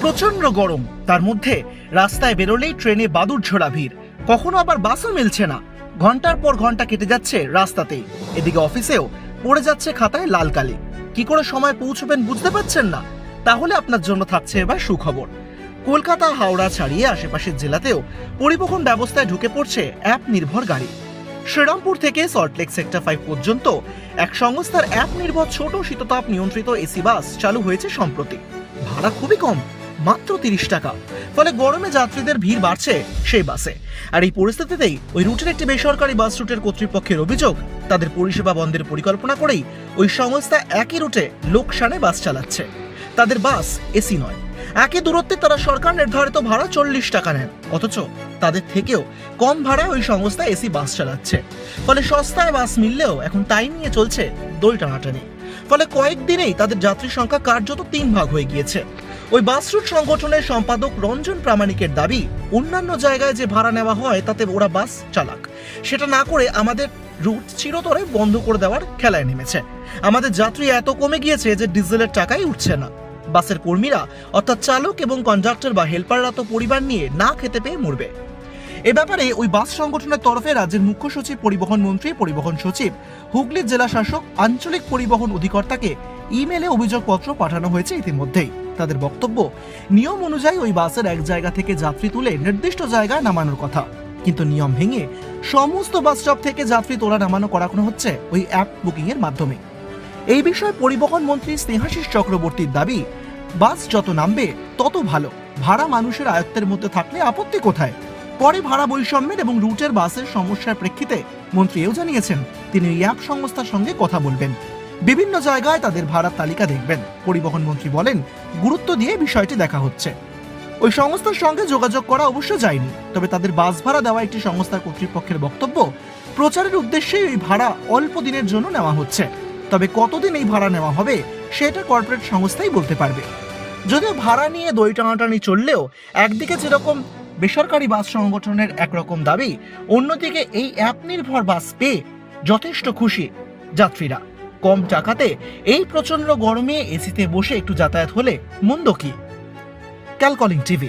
প্রচণ্ড গরম। তার মধ্যে রাস্তায় বেরোলেই ট্রেনে বাদুর ঝোড়া ভিড়। কখনো আবার বাসও মিলছে না। ঘণ্টার পর ঘণ্টা কেটে যাচ্ছে রাস্তাতেই। এদিকে অফিসেও পড়ে যাচ্ছে খাতায় লাল কালি। কি করে সময় পৌঁছবেন বুঝতে পারছেন না। তাহলে আপনার জন্য থাকছে এবার সুখবর। কলকাতা, হাওড়া ছাড়িয়ে আশেপাশের জেলাতেও পরিবহন ব্যবস্থায় ঢুকে পড়ছে অ্যাপ নির্ভর গাড়ি। শ্রীরামপুর থেকে সল্টলেক সেক্টর ফাইভ পর্যন্ত এক সংস্থার অ্যাপ নির্ভর ছোট শীততাপ নিয়ন্ত্রিত এসি বাস চালু হয়েছে সম্প্রতি। ভাড়া খুবই কম। মাত্র তিরিশ টাকা। ফলে গরমে যাত্রীদের ভিড় বাড়ছে সেই বাসে। আর এই পরিস্থিতিতেই ওই রুটের একটি বেসরকারি বাস রুটের কর্তৃপক্ষের অভিযোগ, তাদের পরিষেবা বন্ধের পরিকল্পনা করেই ওই সংস্থা একই রুটে লোকসানে বাস চালাচ্ছে। তাদের বাস এসি নয়। একই দূরত্বে তারা সরকার নির্ধারিত ভাড়া চল্লিশ টাকা নেন। অথচ তাদের থেকেও কম ভাড়ায় ওই সংস্থা এসি বাস চালাচ্ছে। ফলে সস্তায় বাস মিললেও এখন তাই নিয়ে চলছে দোল টানাটানি ফলে কয়েকদিনেই তাদের যাত্রী সংখ্যা কার্যত তিন ভাগ হয়ে গিয়েছে। ওই বাস রুট সংগঠনের সম্পাদক রঞ্জন প্রামাণিকের দাবি, অন্যান্য জায়গায় যে ভাড়া নেওয়া হয় তাতে ওরা বাস চালাক। সেটা না করে আমাদের রুট চিরতরে বন্ধ করে দেওয়ার খেলায় নেমেছে। আমাদের যাত্রী এত কমে গিয়েছে যে ডিজেলের টাকাই উঠছে না। বাসের কর্মীরা, অর্থাৎ চালক এবং কন্ডাক্টর বা হেল্পাররা তো পরিবার নিয়ে না খেতে পেয়ে মরবে। এ ব্যাপারে ওই বাস সংগঠনের তরফে রাজ্যের মুখ্য সচিব, পরিবহন মন্ত্রী, পরিবহন সচিব, হুগলির জেলা শাসক আঞ্চলিক পরিবহন অধিকর্তাকে ইমেলে অভিযোগপত্র পাঠানো হয়েছে ইতিমধ্যেই। তাদের বক্তব্য। নিয়ম অনুযায়ী ওই বাসের এক জায়গা থেকে যাত্রী তুলে নির্দিষ্ট জায়গায় নামানোর কথা। কিন্তু নিয়ম ভেঙে সমস্ত বাস স্টপ থেকে যাত্রী তোলা নামানো করানো হচ্ছে ওই অ্যাপ বুকিং এর মাধ্যমে। এই বিষয়ে পরিবহন মন্ত্রী স্নেহাশিস চক্রবর্তীর দাবি, বাস যত নামবে তত ভালো। ভাড়া মানুষের আয়ত্তের মধ্যে থাকলে আপত্তি কোথায়? পরে ভাড়া বৈষম্যের এবং রুটের বাসের সমস্যার প্রেক্ষিতে মন্ত্রী এও জানিয়েছেন, তিনি অ্যাপ সংস্থার সঙ্গে কথা বলবেন। বিভিন্ন জায়গায় তাদের ভাড়ার তালিকা দেখবেন। পরিবহন মন্ত্রী বলেন, গুরুত্ব দিয়ে বিষয়টি দেখা হচ্ছে। ওই সংস্থার সঙ্গে যোগাযোগ করা অবশ্য যায়নি, তবে তাদের বাস ভাড়া দেওয়া একটি সংস্থার কর্তৃপক্ষের বক্তব্য, প্রচারের উদ্দেশ্যে এই ভাড়া অল্প দিনের জন্য নেওয়া হচ্ছে। তবে কতদিন এই ভাড়া নেওয়া হবে, সেটা কর্পোরেট সংস্থাই বলতে পারবে। যদিও ভাড়া নিয়ে দই টানাটানি চললেও, একদিকে যেরকম বেসরকারি বাস সংগঠনের একরকম দাবি, অন্যদিকে এই অ্যাপ নির্ভর বাস পেয়ে যথেষ্ট খুশি যাত্রীরা। কম টাকাতে এই প্রচণ্ড গরমে এসিতে বসে একটু যাতায়াত হলে মন্দ কি? ক্যালকলিং টিভি